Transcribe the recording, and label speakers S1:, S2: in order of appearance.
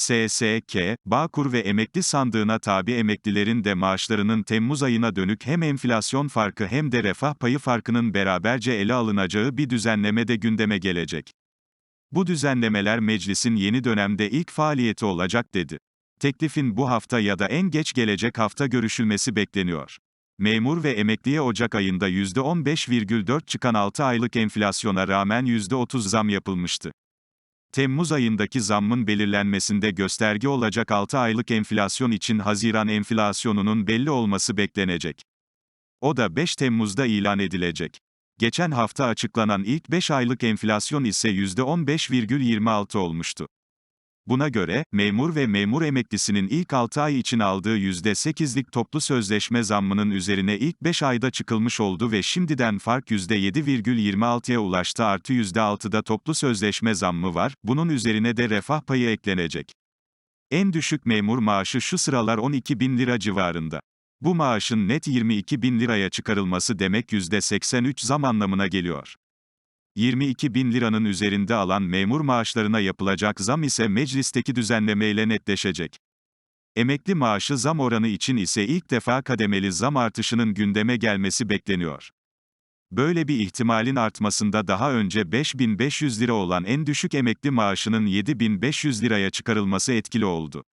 S1: SSK, Bağkur ve emekli sandığına tabi emeklilerin de maaşlarının Temmuz ayına dönük hem enflasyon farkı hem de refah payı farkının beraberce ele alınacağı bir düzenleme de gündeme gelecek. Bu düzenlemeler meclisin yeni dönemde ilk faaliyeti olacak dedi. Teklifin bu hafta ya da en geç gelecek hafta görüşülmesi bekleniyor. Memur ve emekliye Ocak ayında %15,4 çıkan 6 aylık enflasyona rağmen %30 zam yapılmıştı. Temmuz ayındaki zammın belirlenmesinde gösterge olacak 6 aylık enflasyon için Haziran enflasyonunun belli olması beklenecek. O da 5 Temmuz'da ilan edilecek. Geçen hafta açıklanan ilk 5 aylık enflasyon ise %15,26 olmuştu. Buna göre, memur ve memur emeklisinin ilk 6 ay için aldığı %8'lik toplu sözleşme zammının üzerine ilk 5 ayda çıkılmış oldu ve şimdiden fark %7,26'ya ulaştı artı %6'da toplu sözleşme zammı var, bunun üzerine de refah payı eklenecek. En düşük memur maaşı şu sıralar 12 bin lira civarında. Bu maaşın net 22 bin liraya çıkarılması demek %83 zam anlamına geliyor. 22 bin liranın üzerinde alan memur maaşlarına yapılacak zam ise meclisteki düzenlemeyle netleşecek. Emekli maaşı zam oranı için ise ilk defa kademeli zam artışının gündeme gelmesi bekleniyor. Böyle bir ihtimalin artmasında daha önce 5500 lira olan en düşük emekli maaşının 7500 liraya çıkarılması etkili oldu.